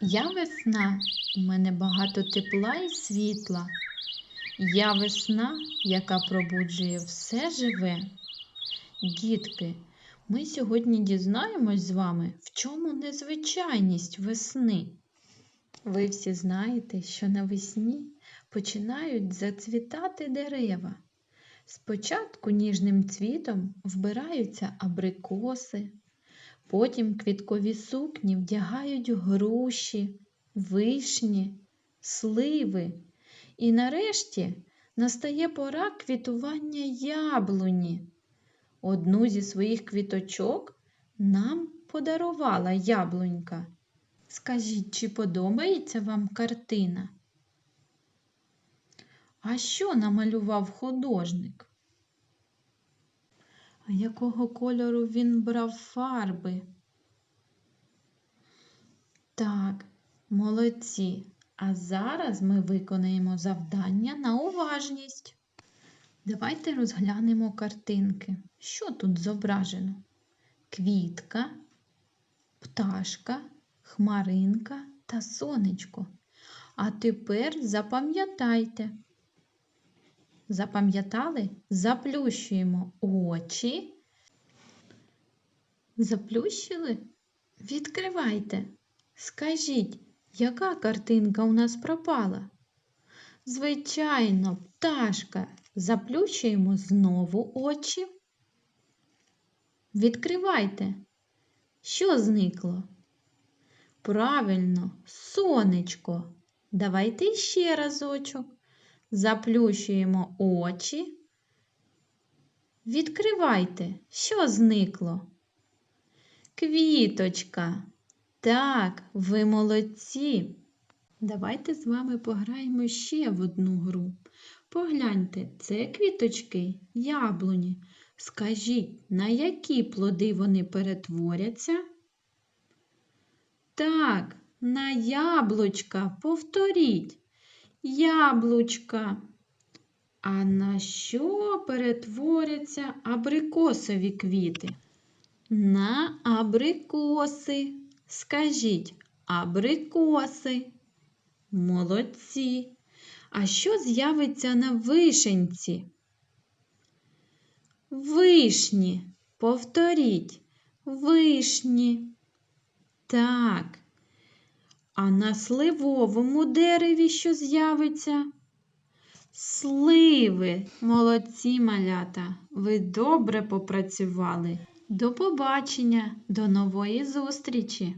Я весна, у мене багато тепла і світла. Я весна, яка пробуджує все живе. Дітки, ми сьогодні дізнаємось з вами, в чому незвичайність весни. Ви всі знаєте, що навесні починають зацвітати дерева. Спочатку ніжним цвітом вбираються абрикоси, потім квіткові сукні вдягають груші, вишні, сливи. І нарешті настає пора квітування яблуні. Одну зі своїх квіточок нам подарувала яблунька. Скажіть, чи подобається вам картина? А що намалював художник? А якого кольору він брав фарби? Так, молодці. А зараз ми виконаємо завдання на уважність. Давайте розглянемо картинки. Що тут зображено? Квітка, пташка, хмаринка та сонечко. А тепер запам'ятайте. Запам'ятали? Заплющуємо очі. Заплющили? Відкривайте. Скажіть, яка картинка у нас пропала? Звичайно, пташка. Заплющуємо знову очі. Відкривайте. Що зникло? Правильно, сонечко. Давайте ще разочок. Заплющуємо очі. Відкривайте, що зникло? Квіточка. Так, ви молодці. Давайте з вами пограємо ще в одну гру. Погляньте, це квіточки яблуні. Скажіть, на які плоди вони перетворяться? Так, на яблучка. Повторіть. Яблучка. А на що перетворяться абрикосові квіти? На абрикоси. Скажіть, абрикоси. Молодці. А що з'явиться на вишенці? Вишні. Повторіть. Вишні. Так. А на сливовому дереві що з'явиться? Сливи. Молодці малята. Ви добре попрацювали. До побачення, до нової зустрічі!